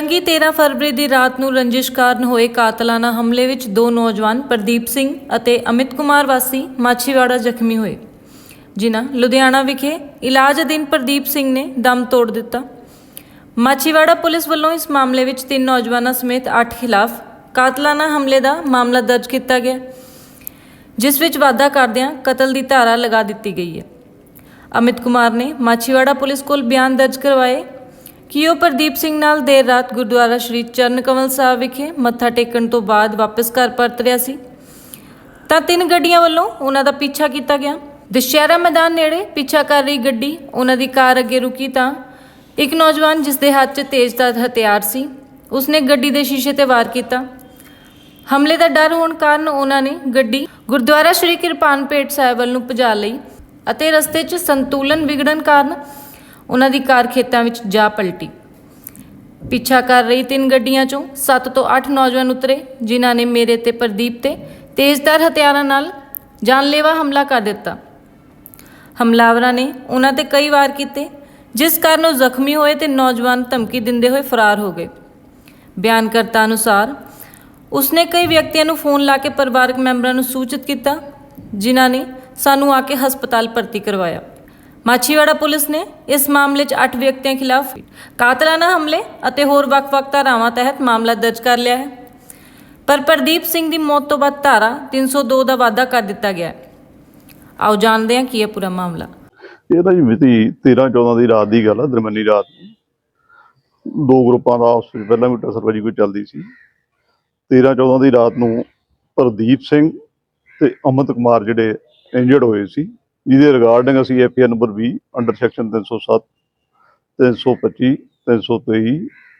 ਲੰਗੀ 13 ਫਰਵਰੀ ਦੀ ਰਾਤ ਨੂੰ ਰੰਜਿਸ਼ ਕਾਰਨ ਹੋਏ ਕਾਤਲਾਨਾ ਹਮਲੇ ਵਿੱਚ ਦੋ ਨੌਜਵਾਨ, ਪ੍ਰਦੀਪ ਸਿੰਘ ਅਤੇ ਅਮਿਤ ਕੁਮਾਰ ਵਾਸੀ, ਮਾਛੀਵਾੜਾ ਜ਼ਖਮੀ ਹੋਏ। ਜਿਨ੍ਹਾਂ ਲੁਧਿਆਣਾ ਵਿਖੇ ਇਲਾਜ ਅਧੀਨ ਪ੍ਰਦੀਪ ਸਿੰਘ ਨੇ ਦਮ ਤੋੜ ਦਿੱਤਾ। ਮਾਛੀਵਾੜਾ ਪੁਲਿਸ ਵੱਲੋਂ ਇਸ ਮਾਮਲੇ ਵਿੱਚ ਤਿੰਨ ਨੌਜਵਾਨਾਂ ਸਮੇਤ 8 ਖਿਲਾਫ ਕਾਤਲਾਨਾ ਹਮਲੇ ਦਾ ਮਾਮਲਾ ਦਰਜ ਕੀਤਾ ਗਿਆ, ਜਿਸ ਵਿੱਚ ਵਾਅਦਾ ਕਰਦਿਆਂ ਕਤਲ ਦੀ ਧਾਰਾ ਲਗਾ ਦਿੱਤੀ ਗਈ ਹੈ। ਅਮਿਤ ਕੁਮਾਰ ਨੇ ਮਾਛੀਵਾੜਾ ਪੁਲਿਸ ਕੋਲ ਬਿਆਨ ਦਰਜ ਕਰਵਾਏ ਕਿ ਉਹ ਪ੍ਰਦੀਪ ਸਿੰਘ ਨਾਲ ਦੇਰ ਰਾਤ ਗੁਰਦੁਆਰਾ ਸ਼੍ਰੀ ਚਰਨ ਕਮਲ ਸਾਹਿਬ ਵਿਖੇ ਮੱਥਾ ਟੇਕਣ ਤੋਂ ਬਾਅਦ ਵਾਪਸ ਘਰ ਪਰਤ ਰਿਹਾ ਸੀ? ਤਾਂ ਤਿੰਨ ਗੱਡੀਆਂ ਵੱਲੋਂ ਉਹਨਾਂ ਦਾ ਪਿੱਛਾ ਕੀਤਾ ਗਿਆ। ਦੁਸ਼ਹਿਰਾ ਮੈਦਾਨ ਨੇੜੇ ਪਿੱਛਾ ਕਰ ਰਹੀ ਗੱਡੀ ਉਹਨਾਂ ਦੀ ਕਾਰ ਅੱਗੇ ਰੁਕੀ ਤਾਂ ਇੱਕ ਨੌਜਵਾਨ ਜਿਸ ਦੇ ਹੱਥ 'ਚ ਤੇਜ਼ਧਾਰ ਹਥਿਆਰ ਸੀ, ਉਸਨੇ ਗੱਡੀ ਦੇ ਸ਼ੀਸ਼ੇ ਤੇ ਵਾਰ ਕੀਤਾ। ਹਮਲੇ ਦਾ ਡਰ ਹੋਣ ਕਾਰਨ ਉਹਨਾਂ ਨੇ ਗੱਡੀ ਗੁਰਦੁਆਰਾ ਸ਼੍ਰੀ ਕਿਰਪਾਨਪੇਟ ਸਾਹਿਬ ਵੱਲ ਨੂੰ ਭਜਾ ਲਈ ਅਤੇ ਰਸਤੇ 'ਚ ਸੰਤੁਲਨ ਵਿਗੜਨ ਕਾਰਨ ਉਹਨਾਂ ਦੀ ਕਾਰ ਖੇਤਾਂ ਵਿੱਚ ਜਾ ਪਲਟੀ। ਪਿੱਛਾ ਕਰ ਰਹੀ ਤਿੰਨ ਗੱਡੀਆਂ 'ਚੋਂ 7 ਤੋਂ 8 ਨੌਜਵਾਨ ਉਤਰੇ, ਜਿਨ੍ਹਾਂ ਨੇ ਮੇਰੇ ਤੇ ਪ੍ਰਦੀਪ ਤੇ ਤੇਜ਼ਧਾਰ ਹਥਿਆਰਾਂ ਨਾਲ ਜਾਨਲੇਵਾ ਹਮਲਾ ਕਰ ਦਿੱਤਾ। ਹਮਲਾਵਰਾਂ ਨੇ ਉਹਨਾਂ ਤੇ ਕਈ ਵਾਰ ਕੀਤੇ, ਜਿਸ ਕਾਰਨ ਉਹ ਜ਼ਖਮੀ ਹੋਏ ਤੇ ਨੌਜਵਾਨ ਧਮਕੀ ਦਿੰਦੇ ਹੋਏ ਫਰਾਰ ਹੋ ਗਏ। ਬਿਆਨਕਰਤਾ ਅਨੁਸਾਰ, ਉਸਨੇ ਕਈ ਵਿਅਕਤੀਆਂ ਨੂੰ ਫੋਨ ਲਾ ਕੇ ਪਰਿਵਾਰਕ ਮੈਂਬਰਾਂ ਨੂੰ ਸੂਚਿਤ ਕੀਤਾ, ਜਿਨ੍ਹਾਂ ਨੇ ਸਾਨੂੰ ਆ ਕੇ ਹਸਪਤਾਲ ਭਰਤੀ ਕਰਵਾਇਆ। ਮਾਛੀਵਾੜਾ ਪੁਲਿਸ ਨੇ ਇਸ ਮਾਮਲੇ 'ਚ 8 ਵਿਅਕਤੀਆਂ ਖਿਲਾਫ ਕਾਤਲਾਨਾ ਹਮਲੇ ਅਤੇ ਹੋਰ ਵੱਖ-ਵੱਖ ਧਾਰਾਵਾਂ ਤਹਿਤ ਮਾਮਲਾ ਦਰਜ ਕਰ ਲਿਆ ਹੈ। ਪਰ ਪ੍ਰਦੀਪ ਸਿੰਘ ਦੀ ਮੌਤ ਤੋਂ ਬਾਅਦ ਧਾਰਾ 302 ਦਾ ਵਾਅਦਾ ਕਰ ਦਿੱਤਾ ਗਿਆ ਹੈ। ਆਓ ਜਾਣਦੇ ਹਾਂ ਕੀ ਹੈ ਪੂਰਾ ਮਾਮਲਾ। ਇਹ ਤਾਂ ਜੀ ਮਿਤੀ 13 14 ਦੀ ਰਾਤ ਦੀ ਗੱਲ ਆ ਦਰਮਨੀ ਰਾਤ ਨੂੰ ਦੋ ਗਰੁੱਪਾਂ ਦਾ ਆਪਸ ਵਿੱਚ ਪਹਿਲਾਂ ਵੀ ਟਸਰਬਾਜੀ ਕੋਈ ਚੱਲਦੀ ਸੀ। 13 14 ਦੀ ਰਾਤ ਨੂੰ ਪ੍ਰਦੀਪ ਸਿੰਘ ਤੇ ਅਮਿਤ ਕੁਮਾਰ ਜਿਹੜੇ ਇੰਜਰਡ ਹੋਏ ਸੀ। ਜਿਹਦੇ ਰਿਗਾਰਡਿੰਗ ਅਸੀਂ ਐਫਆਰ ਨੰਬਰ 20 ਅੰਡਰ ਸੈਕਸ਼ਨ 307 325 323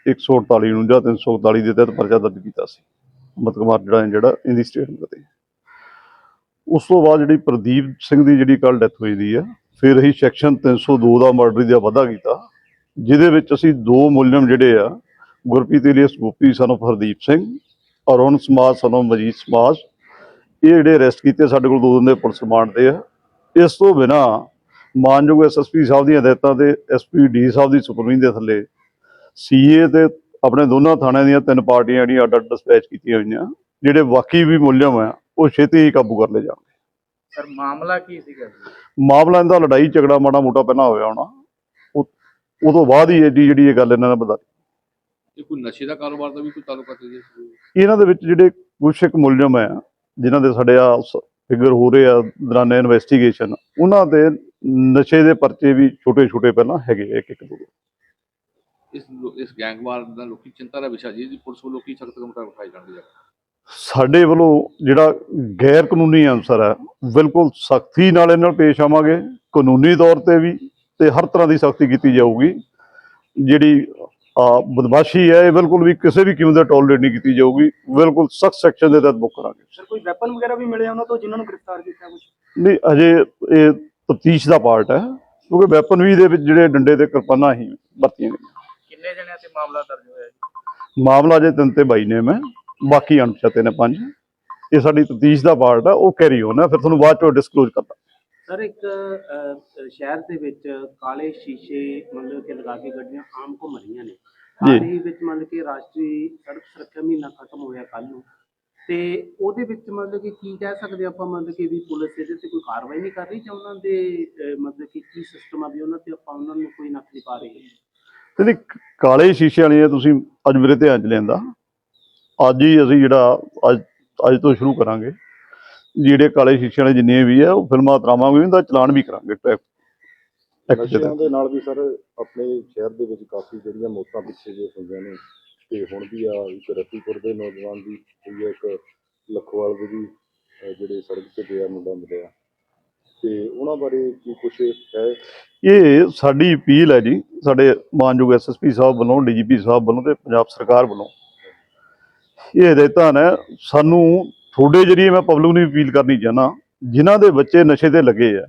148 ਨੂੰ ਜਾਂ 341 ਦੇ ਤਹਿਤ ਪਰਚਾ ਦਰਜ ਕੀਤਾ ਸੀ। ਅਮਿਤ ਕੁਮਾਰ ਜਿਹੜਾ ਜਿਹੜਾ ਇਹਦੀ ਸਟੇਟਮੈਂਟ ਤੇ ਉਸ ਤੋਂ ਬਾਅਦ ਜਿਹੜੀ ਪ੍ਰਦੀਪ ਸਿੰਘ ਦੀ ਜਿਹੜੀ ਕੱਲ ਡੈਥ ਹੋਈ ਦੀ ਆ ਫਿਰ ਅਸੀਂ ਸੈਕਸ਼ਨ 302 ਦਾ ਮਰਡਰ ਦਾ ਵਾਧਾ ਕੀਤਾ, ਜਿਹਦੇ ਵਿੱਚ ਅਸੀਂ ਦੋ ਮੁਲਜ਼ਮ ਜਿਹੜੇ ਆ, ਗੁਰਪ੍ਰੀਤ ਇਲੀਅਸ ਗੋਪੀ ਸਾਨੂੰ ਹਰਦੀਪ ਸਿੰਘ, ਅਰੁਣ ਸਮਾਜ ਸਾਨੂੰ of ਮਜੀਦ ਸਮਾਜ, ਇਹ ਜਿਹੜੇ ਅਰੈਸਟ ਕੀਤੇ ਸਾਡੇ ਕੋਲ ਦੋ ਦਿਨ ਦੇ ਪੁਲਿਸ ਰਿਮਾਂਡ ਤੇ ਆ। ਇਸ ਤੋਂ ਬਿਨਾ ਮਾਨਯੋਗ ਐਸਐਸਪੀ ਸਾਹਿਬ ਦੀਆਂ ਹਦਾਇਤਾਂ ਤੇ ਐਸਪੀ ਡੀ ਸਾਹਿਬ ਦੀ ਸੁਪਰਵਿਜ਼ਨ ਦੇ ਥੱਲੇ ਸੀਏ ਤੇ ਆਪਣੇ ਦੋਨਾਂ ਥਾਣਿਆਂ ਦੀਆਂ ਤਿੰਨ ਪਾਰਟੀਆਂ ਜਿਹੜੀਆਂ ਅੱਡ ਅੱਡ ਡਿਸਪੈਚ ਕੀਤੀਆਂ ਹੋਈਆਂ ਜਿਹੜੇ ਬਾਕੀ ਵੀ ਮੁਲਜ਼ਮ ਆ ਉਹ ਛੇਤੀ ਹੀ ਕਾਬੂ ਕਰ ਲਏ ਜਾਣਗੇ। ਸਰ ਮਾਮਲਾ ਕੀ ਸੀਗਾ ਜੀ? ਮਾਮਲਾ ਇਹਦਾ ਲੜਾਈ ਝਗੜਾ ਮਾੜਾ ਮੋਟਾ ਪਹਿਲਾਂ ਹੋਇਆ ਹੋਣਾ ਉਹ ਤੋਂ ਬਾਅਦ ਹੀ ਇਹਦੀ ਜਿਹੜੀ ਇਹ ਗੱਲ ਇਹਨਾਂ ਨੇ ਇਹ ਕੋਈ ਨਸ਼ੇ ਦਾ ਕਾਰੋਬਾਰ ਦਾ ਵੀ ਕੋਈ ਤਾਲੁਕਾ ਤੇ ਇਹਨਾਂ ਦੇ ਵਿੱਚ ਜਿਹੜੇ ਕੁਛ ਇੱਕ ਮੁਲਜ਼ਮ ਆ ਜਿਨ੍ਹਾਂ ਦੇ ਸਾਡੇ ਆ ਫਿਗਰ ਹੋ ਰਹੇ ਆ ਦੌਰਾਨ ਇਨਵੈਸਟੀਗੇਸ਼ਨ ਉਹਨਾਂ ਦੇ ਨਸ਼ੇ ਦੇ ਪਰਚੇ ਵੀ ਛੋਟੇ ਛੋਟੇ ਪਹਿਲਾਂ ਹੈਗੇ ਇੱਕ ਇੱਕ ਦੋ। ਇਸ ਇਸ ਗੈਂਗਵਾਰ ਦਾ ਲੋਕੀ ਚਿੰਤਾ ਦਾ ਵਿਸ਼ਾ ਜੀ ਪੁਲਿਸ ਵੱਲੋਂ ਕੀ ਸਖਤ ਕਦਮ ਉਠਾਏ ਜਾਣਗੇ ਸਾਡੇ ਵੱਲੋਂ ਜਿਹੜਾ ਗੈਰ ਕਾਨੂੰਨੀ ਅਨਸਰ ਹੈ ਬਿਲਕੁਲ ਸਖਤੀ ਨਾਲ ਇਹਨਾਂ ਪੇਸ਼ ਆਵਾਂਗੇ ਕਾਨੂੰਨੀ ਤੌਰ ਤੇ ਵੀ ਤੇ ਹਰ ਤਰ੍ਹਾਂ ਦੀ ਸਖਤੀ ਕੀਤੀ ਜਾਊਗੀ ਜਿਹੜੀ ਆ ਬਦਮਾਸ਼ੀ ਹੈ ਇਹ ਬਿਲਕੁਲ ਵੀ ਕਿਸੇ ਵੀ ਕੀਮਤ ਤੇ ਟੋਲਰੇਟ ਨਹੀਂ ਕੀਤੀ ਜਾਊਗੀ। ਬਿਲਕੁਲ ਸਖਤ ਸੈਕਸ਼ਨ ਦੇ ਤਹਿਤ ਬੁੱਕ ਕਰਾਂਗੇ। ਸਰ ਕੋਈ ਵੈਪਨ ਵਗੈਰਾ ਵੀ ਮਿਲੇ ਉਹਨਾਂ ਤੋਂ ਜਿਨ੍ਹਾਂ ਨੂੰ ਗ੍ਰਿਫਤਾਰ ਕੀਤਾ ਕੁਝ ਨਹੀਂ ਅਜੇ ਇਹ ਤਫਤੀਸ਼ ਦਾ ਪਾਰਟ ਹੈ ਕਿਉਂਕਿ ਵੈਪਨ ਵੀ ਦੇ ਵਿੱਚ ਜਿਹੜੇ ਡੰਡੇ ਤੇ ਕਿਰਪਾਨਾਂ ਹੀ ਵਰਤੀਆਂ ਗਈਆਂ। ਕਿੰਨੇ ਜਣਿਆਂ ਤੇ ਮਾਮਲਾ ਦਰਜ ਹੋਇਆ ਜੀ? ਮਾਮਲਾ ਜੇ ਤਿੰਨ ਤੇ ਬਾਈ ਨੇ ਮੈਂ ਬਾਕੀ ਅਣਪਛਾਤੇ ਨੇ ਪੰਜ। ਇਹ ਸਾਡੀ ਤਫਤੀਸ਼ ਦਾ ਪਾਰਟ ਹੈ ਉਹ ਕੈਰੀ ਹੋਣਾ ਫਿਰ ਤੁਹਾਨੂੰ ਬਾਅਦ ਚੋਂ ਡਿਸਕਲੋਜ਼ ਕਰਦਾ। ਸਰ ਇੱਕ ਅਹ, ਸ਼ਹਿਰ ਦੇ ਵਿੱਚ ਕਾਲੇ ਸ਼ੀਸ਼ੇ ਮਤਲਬ ਕਿ ਲਗਾ ਕੇ ਗੱਡੀਆਂ ਆਮ ਘੁੰਮ ਰਹੀਆਂ ਨੇ। ਜੀ। ਹਾਲ ਹੀ ਵਿੱਚ ਮਤਲਬ ਕਿ ਰਾਸ਼ਟਰੀ ਸੜਕ ਸੁਰੱਖਿਆ ਮਹੀਨਾ ਖਤਮ ਹੋਇਆ ਕੱਲ ਨੂੰ। ਤੇ ਉਹਦੇ ਵਿੱਚ ਮਤਲਬ ਕਿ ਕੀ ਕਹਿ ਸਕਦੇ ਆਪਾਂ ਮਤਲਬ ਕਿ ਵੀ ਪੁਲਿਸ ਇਹਦੇ ਤੇ ਕੋਈ ਕਾਰਵਾਈ ਨਹੀਂ ਕਰ ਰਹੀ ਜਾਂ ਉਹਨਾਂ ਦੇ ਅਹ, ਮਤਲਬ ਕਿ ਕੀ ਸਿਸਟਮ ਆ ਵੀ ਉਹਨਾਂ ਤੇ ਆਪਾਂ ਉਹਨਾਂ ਨੂੰ ਕੋਈ ਨੱਥ ਨਹੀਂ ਪਾ ਰਹੇ ਤੇ ਜਿਹੜੀ ਕਾਲੇ ਸ਼ੀਸ਼ੇ ਵਾਲੀਆਂ ਤੁਸੀਂ ਅੱਜ ਮੇਰੇ ਧਿਆਨ ਚ ਲਿਆਂਦਾ। ਅੱਜ ਹੀ ਅਸੀਂ ਜਿਹੜਾ ਅੱਜ ਅੱਜ ਤੋਂ ਸ਼ੁਰੂ ਕਰਾਂਗੇ। ਜਿਹੜੇ ਕਾਲੇ ਸ਼ੀਸ਼ੇ ਵਾਲੇ ਜਿੰਨੇ ਵੀ ਆ ਉਹ ਫਿਲਮਾਂ ਤਰਾਵਾਂਗੇ ਉਹਦਾ ਚਲਾਨ ਵੀ ਕਰਾਂਗੇ ਟ੍ਰੈਫਿਕ ਨਸ਼ਿਆਂ। ਦੇ ਨਾਲ ਵੀ ਸਰ ਆਪਣੇ ਸ਼ਹਿਰ ਦੇ ਵਿੱਚ ਕਾਫੀ ਜਿਹੜੀਆਂ ਮੌਤਾਂ ਪਿੱਛੇ ਜੇ ਹੋਈਆਂ ਨੇ ਤੇ ਹੁਣ ਵੀ ਆ ਇੱਕ ਰਤੀਪੁਰ ਦੇ ਨੌਜਵਾਨ ਦੀ ਹੋਈ ਇੱਕ ਲਖਵਾਲ ਦੇ ਵੀ ਜਿਹੜੇ ਸੜਕ ਤੇ ਪਿਆ ਮੁੰਡਾ ਮਿਲਿਆ ਤੇ ਉਹਨਾਂ ਬਾਰੇ ਕੀ ਕੁਝ ਹੈ ਇਹ ਸਾਡੀ ਅਪੀਲ ਹੈ ਜੀ ਸਾਡੇ ਮਾਨਯੋਗ ਐਸਐਸਪੀ ਸਾਹਿਬ ਵੱਲੋਂ ਡੀਜੀਪੀ ਸਾਹਿਬ ਵੱਲੋਂ ਤੇ ਪੰਜਾਬ ਸਰਕਾਰ ਵੱਲੋਂ ਇਹ ਹਦਾਇਤਾਂ ਨੇ ਸਾਨੂੰ ਤੁਹਾਡੇ ਜਰੀਏ ਮੈਂ ਪਬਲਿਕ ਨੂੰ ਅਪੀਲ ਕਰਨੀ ਚਾਹਨਾ ਜਿਨ੍ਹਾਂ ਦੇ ਬੱਚੇ ਨਸ਼ੇ ਤੇ ਲੱਗੇ ਆ,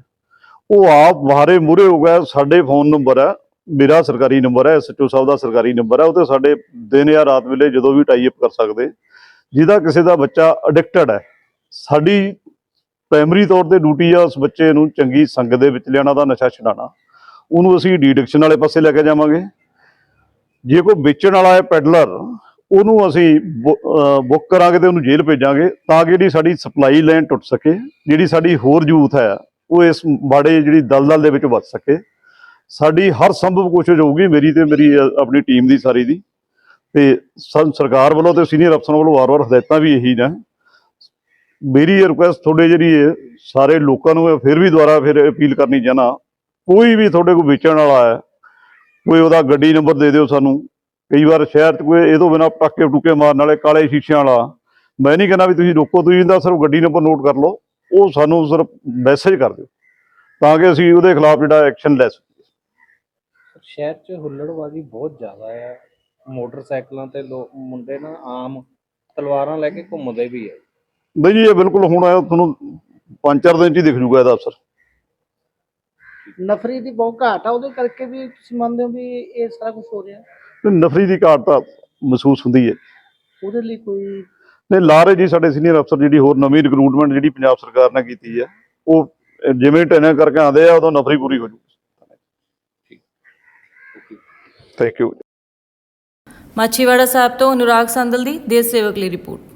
ਉਹ ਆਪ ਬਾਹਰੇ ਮੂਰੇ ਹੋ ਗਏ, ਸਾਡੇ ਫੋਨ ਨੰਬਰ ਹੈ ਮੇਰਾ ਸਰਕਾਰੀ ਨੰਬਰ ਹੈ ਐਸਐਚਓ ਸਾਹਿਬ ਦਾ ਸਰਕਾਰੀ ਨੰਬਰ ਹੈ ਉਹ ਤੇ ਸਾਡੇ ਦਿਨ ਜਾਂ ਰਾਤ ਵੇਲੇ ਜਦੋਂ ਵੀ ਟਾਈ ਕਰ ਸਕਦੇ, ਜਿਹਦਾ ਕਿਸੇ ਦਾ ਬੱਚਾ ਐਡਿਕਟਡ ਹੈ ਸਾਡੀ ਪ੍ਰਾਇਮਰੀ ਤੌਰ ਤੇ ਡਿਊਟੀ ਆ ਉਸ ਬੱਚੇ ਨੂੰ ਚੰਗੀ ਸੰਗਤ ਦੇ ਵਿੱਚ ਲਿਆਉਣਾ ਦਾ, ਨਸ਼ਾ ਛਡਾਉਣਾ। ਉਹਨੂੰ ਅਸੀਂ ਡੀਡਿਕਸ਼ਨ ਵਾਲੇ ਪਾਸੇ ਲੈ ਕੇ ਜਾਵਾਂਗੇ। ਜੇ ਕੋਈ ਵੇਚਣ ਵਾਲਾ ਹੈ ਪੈਡਲਰ ਉਹਨੂੰ ਅਸੀਂ ਬੁੱਕ ਕਰਾਂਗੇ ਤੇ ਉਹਨੂੰ ਜੇਲ੍ਹ ਭੇਜਾਂਗੇ ਤਾਂ ਕਿ ਜਿਹੜੀ ਸਾਡੀ ਸਪਲਾਈ ਲਾਈਨ ਟੁੱਟ ਸਕੇ, ਜਿਹੜੀ ਸਾਡੀ ਹੋਰ ਯੂਥ ਹੈ, ਉਹ ਇਸ ਬਾੜੇ ਜਿਹੜੀ ਦਲਦਲ ਦੇ ਵਿੱਚ ਬਚ ਸਕੇ। ਸਾਡੀ ਹਰ ਸੰਭਵ ਕੋਸ਼ਿਸ਼ ਹੋਊਗੀ ਮੇਰੀ ਤੇ ਮੇਰੀ ਆਪਣੀ ਟੀਮ ਦੀ ਸਾਰੀ ਦੀ। ਤੇ ਸੰ- ਸਰਕਾਰ ਵੱਲੋਂ ਤੇ ਸੀਨੀਅਰ ਅਫਸਰਾਂ ਵੱਲੋਂ ਵਾਰ-ਵਾਰ ਹਦਾਇਤਾਂ ਵੀ ਇਹੀ ਨੇ। ਮੇਰੀ ਇਹ ਰਿਕੁਐਸਟ ਤੁਹਾਡੇ ਜਿਹੜੀ ਹੈ ਸਾਰੇ ਲੋਕਾਂ ਨੂੰ ਮੈਂ ਫਿਰ ਵੀ ਦੁਬਾਰਾ ਫਿਰ ਅਪੀਲ ਕਰਨੀ ਚਾਹਨਾ ਕੋਈ ਵੀ ਤੁਹਾਡੇ ਕੋਲ ਵੇਚਣ ਵਾਲਾ ਹੈ, ਕੋਈ ਉਹਦਾ ਗੱਡੀ ਨੰਬਰ ਦੇ ਦਿਓ ਸਾਨੂੰ। ਕਈ ਵਾਰ ਸ਼ਹਿਰ 'ਚ ਕੋਈ ਇਹ ਤੋਂ ਬਿਨਾਂ ਪਟਾਕੇ ਟੁਕੇ ਮਾਰਨ ਵਾਲੇ ਕਾਲੇ ਸ਼ੀਸ਼ਿਆਂ ਵਾਲਾ। ਮੈਂ ਨਹੀਂ ਕਹਿੰਦਾ ਵੀ ਤੁਸੀਂ ਰੋਕੋ ਤੁਸੀਂ ਇਹਦਾ ਸਿਰਫ ਗੱਡੀ ਨੰਬਰ ਨੋਟ ਕਰ ਲਓ। ਉਹ ਸਾਨੂੰ ਸਿਰਫ ਮੈਸੇਜ ਕਰ ਦਿਓ। ਤਾਂ ਕਿ ਅਸੀਂ ਉਹਦੇ ਖਿਲਾਫ ਜਿਹੜਾ ਐਕਸ਼ਨ ਲੈ ਸਕੀਏ। ਸ਼ਹਿਰ 'ਚ ਹੁੱਲੜਬਾਜ਼ੀ ਬਹੁਤ ਜ਼ਿਆਦਾ ਹੈ। ਮੋਟਰਸਾਈਕਲਾਂ ਤੇ ਲੋਕ ਮੁੰਡੇ ਨਾ ਆਮ ਤਲਵਾਰਾਂ ਲੈ ਕੇ ਘੁੰਮਦੇ ਵੀ ਹੈ। ਬਈ ਜੀ ਇਹ ਬਿਲਕੁਲ ਹੁਣ ਇਹ ਤੁਹਾਨੂੰ ਪੰਜ ਚਾਰ ਦਿਨ 'ਚ ਹੀ ਦਿਖ ਜੂਗਾ ਇਹਦਾ ਅਫਸਰ ਨਫਰੀ ਦੀ ਬਹੁਤ ਘਾਟ ਆ ਉਹਦੇ ਕਰਕੇ ਵੀ ਤੁਸੀਂ ਮੰਨਦੇ ਹੋ ਵੀ ਇਹ ਸਾਰਾ ਕੁਝ ਹੋ ਰਿਹਾ। ਨਫਰੀ ਦੀ ਘਾਟ ਤਾਂ ਮਹਿਸੂਸ ਹੁੰਦੀ ਹੈ। ਉਹਦੇ ਲਈ ਕੋਈ ਨੇ ਲਾਰੇ ਜੀ ਸਾਡੇ ਸੀਨੀਅਰ ਅਫਸਰ ਜਿਹੜੀ ਹੋਰ ਨਵੀਂ ਰਿਕਰੂਟਮੈਂਟ ਜਿਹੜੀ ਪੰਜਾਬ ਸਰਕਾਰ ਨੇ ਕੀਤੀ ਹੈ ਉਹ ਜਿਵੇਂ ਟ੍ਰੇਨਿੰਗ ਕਰਕੇ ਆਉਂਦੇ ਆ ਉਦੋਂ ਨਫਰੀ ਪੂਰੀ ਹੋ ਜੂ। ਥੈਂਕ ਯੂ ਮਾਛੀਵਾੜਾ ਸਾਹਿਬ ਤੋਂ ਅਨੁਰਾਗ ਸੰਦਲ ਦੀ ਦੇਸ਼ ਸੇਵਕ ਲਈ ਰਿਪੋਰਟ।